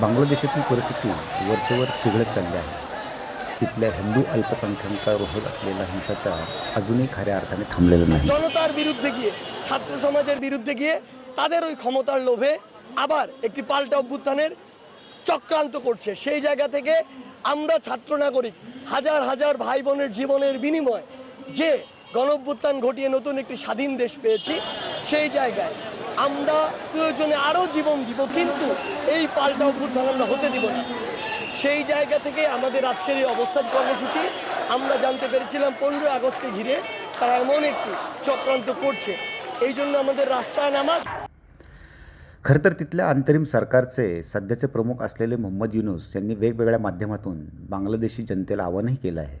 बांगलादेशातील परिस्थिती वरचेवर चिघळत चालली आहे तिथल्या হিন্দু अल्पसंख्याकांवर होत असलेला हिंसाचार अजूनही खऱ्या अर्थाने थांबलेला नाही জনতার বিরুদ্ধে গিয়ে ছাত্র সমাজের বিরুদ্ধে গিয়ে তাদের ওই ক্ষমতার লোভে আবার একটি পাল্টা অভ্যুত্থানের চক্রান্ত করছে সেই জায়গা থেকে আমরা ছাত্র নাগরিক হাজার হাজার ভাই বোনের জীবনের বিনিময় যে গণ অভ্যুত্থান ঘটিয়ে নতুন একটি স্বাধীন দেশ পেয়েছি সেই জায়গায় আমরা প্রয়োজনে আরও জীবন দিব কিন্তু এই পাল্টা অভ্যুত্থান আমরা হতে দিব না সেই জায়গা থেকে আমাদের আজকের এই অবস্থান কর্মসূচি আমরা জানতে পেরেছিলাম পনেরো আগস্টকে ঘিরে তারা এমন একটি চক্রান্ত করছে এই জন্য আমাদের রাস্তায় নামা खरं तर तिथल्या अंतरिम सरकारचे सध्याचे प्रमुख असलेले मोहम्मद युनुस यांनी वेगवेगळ्या माध्यमातून बांगलादेशी जनतेला आवाहनही केलं आहे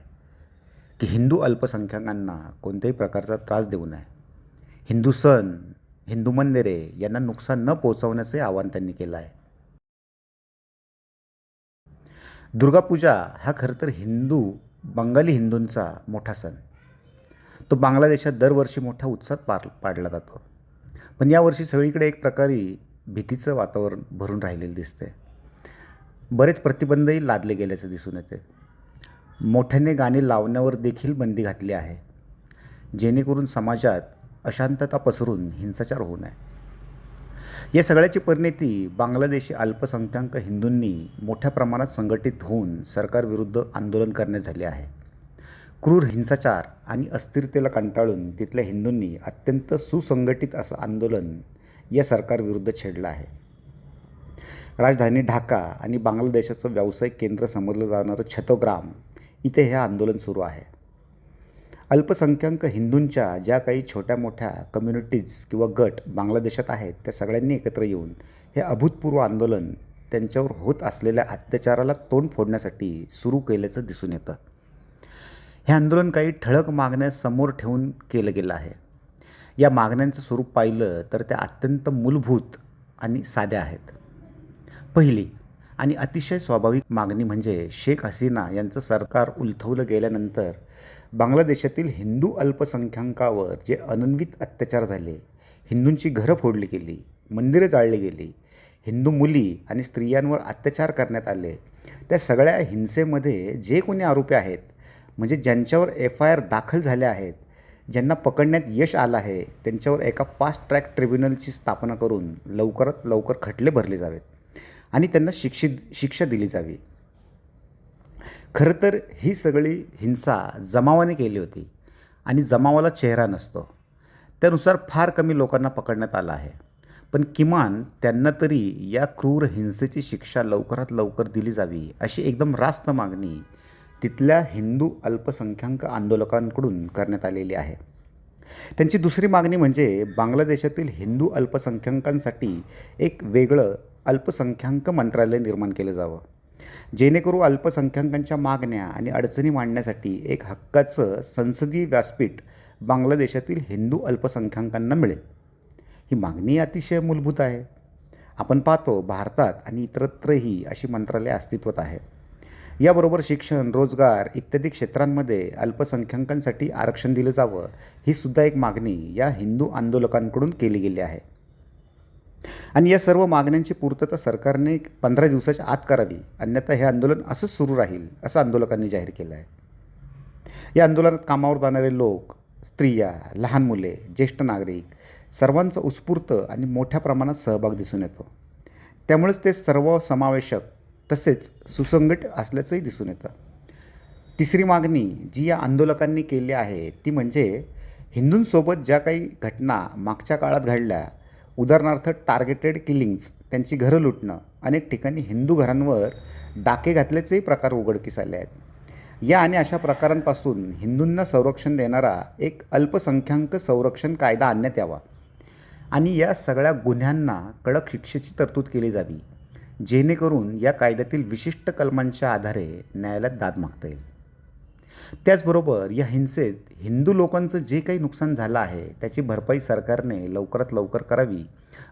की हिंदू अल्पसंख्याकांना कोणत्याही प्रकारचा त्रास देऊ नये हिंदू सण हिंदू मंदिरे यांना नुकसान न पोहोचवण्याचे आवाहन त्यांनी केलं आहे. दुर्गापूजा हा खरं तर हिंदू बंगाली हिंदूंचा मोठा सण. तो बांगलादेशात दरवर्षी मोठ्या उत्साहात पार पाडला जातो. पण यावर्षी सगळीकडे एक प्रकारे भीतीचं वातावरण भरून राहिलेलं दिसते बरेच प्रतिबंधही लादले गेल्याचं दिसून येते मोठ्याने गाणी लावण्यावर देखील बंदी घातली आहे. जेणेकरून समाजात अशांतता पसरून हिंसाचार होऊ नये. या सगळ्याची परिणिती बांगलादेशी अल्पसंख्याक हिंदूंनी मोठ्या प्रमाणात संघटित होऊन सरकारविरुद्ध आंदोलन करण्यात झाले आहे. क्रूर हिंसाचार आणि अस्थिरतेला कंटाळून तिथल्या हिंदूंनी अत्यंत सुसंघटित असं आंदोलन या सरकारविरुद्ध छेडलं आहे. राजधानी ढाका आणि बांगलादेशाचं व्यावसायिक केंद्र समजलं जाणारं छतोग्राम इथे हे आंदोलन सुरू आहे. अल्पसंख्याक हिंदूंच्या ज्या काही छोट्या मोठ्या कम्युनिटीज किंवा गट बांगलादेशात आहेत त्या सगळ्यांनी एकत्र येऊन हे अभूतपूर्व आंदोलन त्यांच्यावर होत असलेल्या अत्याचाराला तोंड फोडण्यासाठी सुरू केल्याचं दिसून येतं. हे आंदोलन काही ठळक मागण्या समोर ठेवून केलं गेलं आहे. या मागण्यांचं स्वरूप पाहिलं तर त्या अत्यंत मूलभूत आणि साध्या आहेत. पहिली आणि अतिशय स्वाभाविक मागणी म्हणजे शेख हसीना यांचं सरकार उलथवलं गेल्यानंतर बांगलादेशातील हिंदू अल्पसंख्याकावर जे अनन्वित अत्याचार झाले हिंदूंची घरं फोडली गेली मंदिरं जाळली गेली हिंदू मुली आणि स्त्रियांवर अत्याचार करण्यात आले त्या सगळ्या हिंसेमध्ये जे कोणी आरोपी आहेत म्हणजे ज्यांच्यावर एफ आय आर दाखल झाल्या आहेत ज्यांना पकडण्यात यश आलं आहे त्यांच्यावर एका फास्ट ट्रॅक ट्रिब्युनलची स्थापना करून लवकरात लवकर खटले भरले जावेत. आणि त्यांना शिक्षित शिक्षा दिली जावी. खरं तर ही सगळी हिंसा जमावाने केली होती आणि जमावाला चेहरा नसतो. त्यानुसार फार कमी लोकांना पकडण्यात आलं आहे. पण किमान त्यांना तरी या क्रूर हिंसेची शिक्षा लवकरात लवकर दिली जावी अशी एकदम रास्त मागणी तिथल्या हिंदू अल्पसंख्याक आंदोलकांकडून करण्यात आलेली आहे. त्यांची दुसरी मागणी म्हणजे बांगलादेशातील हिंदू अल्पसंख्याकांसाठी एक वेगळं अल्पसंख्याक मंत्रालय निर्माण केलं जावं. जेणेकरून अल्पसंख्याकांच्या मागण्या आणि अडचणी मांडण्यासाठी एक हक्काचं संसदीय व्यासपीठ बांगलादेशातील हिंदू अल्पसंख्याकांना मिळेल. ही मागणी अतिशय मूलभूत आहे. आपण पाहतो भारतात आणि इतरत्रही अशी मंत्रालय अस्तित्वात आहे. याबरोबर शिक्षण रोजगार इत्यादी क्षेत्रांमध्ये अल्पसंख्याकांसाठी आरक्षण दिलं जावं ही सुद्धा एक मागणी या हिंदू आंदोलकांकडून केली गेली आहे. आणि या सर्व मागण्यांची पूर्तता सरकारने पंधरा दिवसाच्या आत करावी. अन्यथा हे आंदोलन असंच सुरू राहील असं आंदोलकांनी जाहीर केलं आहे. या आंदोलनात कामावर जाणारे लोक स्त्रिया लहान मुले ज्येष्ठ नागरिक सर्वांचा उत्स्फूर्त आणि मोठ्या प्रमाणात सहभाग दिसून येतो. त्यामुळेच ते सर्व समावेशक तसेच सुसंगट असल्याचंही दिसून येतं. तिसरी मागणी जी या आंदोलकांनी केली आहे ती म्हणजे हिंदूंसोबत ज्या काही घटना मागच्या काळात घडल्या उदाहरणार्थ टार्गेटेड किलिंग्स त्यांची घरं लुटणं अनेक ठिकाणी हिंदू घरांवर डाके घातल्याचेही प्रकार उघडकीस आले आहेत. या आणि अशा प्रकारांपासून हिंदूंना संरक्षण देणारा एक अल्पसंख्याक संरक्षण कायदा आणण्यात यावा. आणि या सगळ्या गुन्ह्यांना कडक शिक्षेची तरतूद केली जावी जेणेकरून या कायद्यातील विशिष्ट कलमांच्या आधारे न्यायालयात दाद मागता येईल. त्याचबरोबर या हिंसेत हिंदू लोकांचं जे काही नुकसान झालं आहे त्याची भरपाई सरकारने लवकरात लवकर करावी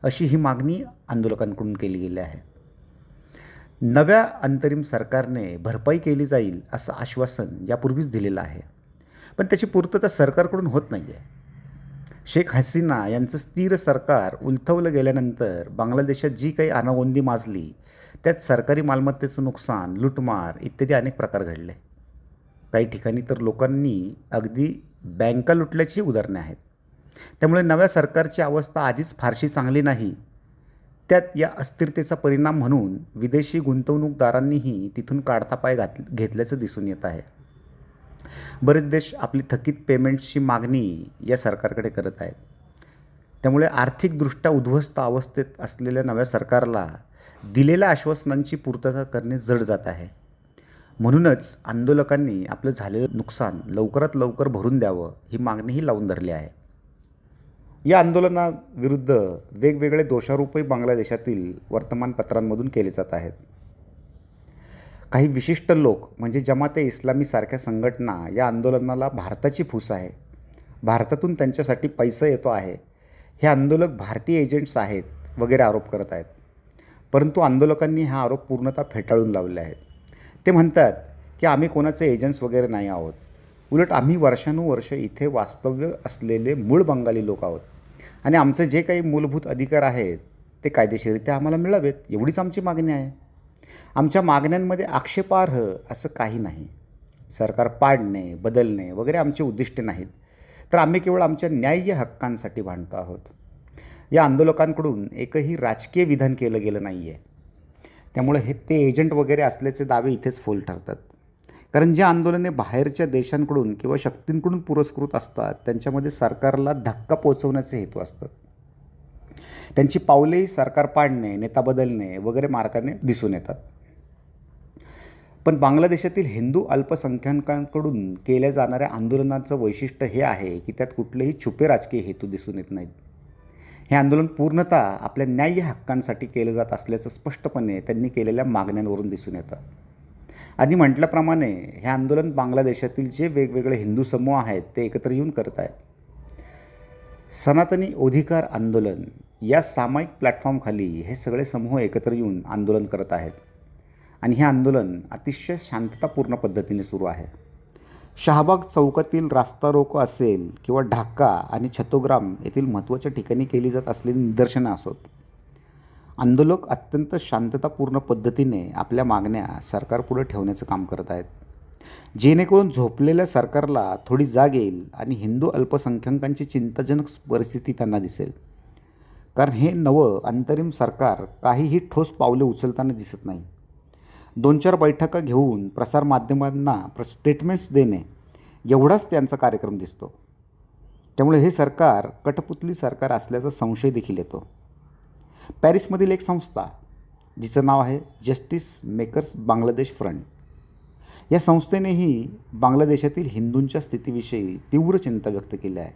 अशी ही मागणी आंदोलकांकडून केली गेली आहे. नव्या अंतरिम सरकारने भरपाई केली जाईल असं आश्वासन यापूर्वीच दिलेलं आहे. पण त्याची पूर्तता सरकारकडून होत नाही आहे शेख हसीना यांचं स्थिर सरकार उलथवलं गेल्यानंतर बांगलादेशात जी काही अनागोंदी माजली त्यात सरकारी मालमत्तेचं नुकसान लुटमार इत्यादी अनेक प्रकार घडले. काही ठिकाणी तर लोकांनी अगदी बँका लुटल्याची उदाहरणे आहेत. त्यामुळे नव्या सरकारची अवस्था आधीच फारशी चांगली नाही. त्यात या अस्थिरतेचा परिणाम म्हणून विदेशी गुंतवणूकदारांनीही तिथून काढता पाय घात घेतल्याचं दिसून येत आहे. बरेच देश आपली थकीत पेमेंट्सची मागणी या सरकारकडे करत आहेत. त्यामुळे आर्थिकदृष्ट्या उद्ध्वस्त अवस्थेत असलेल्या नव्या सरकारला दिलेल्या आश्वासनांची पूर्तता करणे जड जात आहे. म्हणूनच आंदोलकांनी आपलं झालेलं नुकसान लवकरात लवकर भरून द्यावं ही मागणीही लावून धरली आहे. या आंदोलनाविरुद्ध वेगवेगळे दोषारोपही बांगलादेशातील वर्तमानपत्रांमधून केले जात आहेत. काही विशिष्ट लोक म्हणजे जमाते इस्लामीसारख्या संघटना या आंदोलनाला भारताची फूस आहे. भारतातून त्यांच्यासाठी पैसा येतो आहे. हे आंदोलक भारतीय एजंट्स आहेत वगैरे आरोप करत आहेत. परंतु आंदोलकांनी हा आरोप पूर्णतः फेटाळून लावले आहेत. ते म्हणतात की आम्ही कोणाचे एजंट्स वगैरे नाही आहोत. उलट आम्ही वर्षानुवर्ष इथे वास्तव्य असलेले मूळ बंगाली लोक आहोत. आणि आमचे जे काही मूलभूत अधिकार आहेत ते कायदेशीररित्या आम्हाला मिळावेत. एवढीच आमची मागणी आहे. आमच्या मागण्यांमध्ये आक्षेपार्ह असं काही नाही. सरकार पाडणे बदलणे वगैरे आमचे उद्दिष्टे नाहीत. तर आम्ही केवळ आमच्या न्याय्य हक्कांसाठी भांडतो आहोत. या आंदोलकांकडून एकही राजकीय विधान केलं गेलं नाही आहे त्यामुळे हे ते एजंट वगैरे असल्याचे दावे इथेच फोल ठरतात. कारण जे आंदोलने बाहेरच्या देशांकडून किंवा शक्तींकडून पुरस्कृत असतात त्यांच्यामध्ये सरकारला धक्का पोचवण्याचे हेतू असतात. त्यांची पावलेही सरकार पाडणे नेता बदलणे वगैरे मार्गाने दिसून येतात. पण बांगलादेशातील हिंदू अल्पसंख्याकांकडून केल्या जाणाऱ्या आंदोलनाचं वैशिष्ट्य हे आहे की त्यात कुठलेही छुपे राजकीय हेतू दिसून येत नाहीत. हे आंदोलन पूर्णतः आपल्या न्याय्य हक्कांसाठी केलं जात असल्याचं स्पष्टपणे त्यांनी केलेल्या मागण्यांवरून दिसून येतं. आधी म्हटल्याप्रमाणे हे आंदोलन बांगलादेशातील जे वेगवेगळे हिंदू समूह आहेत ते एकत्र येऊन करत आहेत. सनातनी अधिकार आंदोलन या सामायिक प्लॅटफॉर्मखाली हे सगळे समूह एकत्र येऊन आंदोलन करत आहेत. आणि हे आंदोलन अतिशय शांततापूर्ण पद्धतीने सुरू आहे. शहाबाग चौकातील रास्ता रोको असेल किंवा ढाका आणि छतोग्राम येथील महत्त्वाच्या ठिकाणी केली जात असलेली निदर्शनं असोत. आंदोलक अत्यंत शांततापूर्ण पद्धतीने आपल्या मागण्या सरकारपुढे ठेवण्याचं काम करत आहेत. जेणेकरून झोपलेल्या सरकारला थोडी जाग येईल आणि हिंदू अल्पसंख्याकांची चिंताजनक परिस्थिती त्यांना दिसेल. कारण हे नवं अंतरिम सरकार काहीही ठोस पावले उचलताना दिसत नाही. दोन चार बैठका घेऊन प्रसारमाध्यमांना प्र स्टेटमेंट्स देणे एवढाच त्यांचा कार्यक्रम दिसतो. त्यामुळे हे सरकार कठपुतली सरकार असल्याचा संशय देखील येतो. पॅरिसमधील एक संस्था जिचं नाव आहे जस्टिस मेकर्स बांगलादेश फ्रंट या संस्थेनेही बांगलादेशातील हिंदूंच्या स्थितीविषयी तीव्र चिंता व्यक्त केली आहे.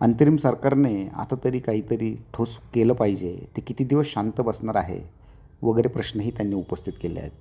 अंतरिम सरकारने आता तरी काहीतरी ठोस केलं पाहिजे. ते किती दिवस शांत बसणार आहे? वगैरे प्रश्नही त्यांनी उपस्थित केले आहेत.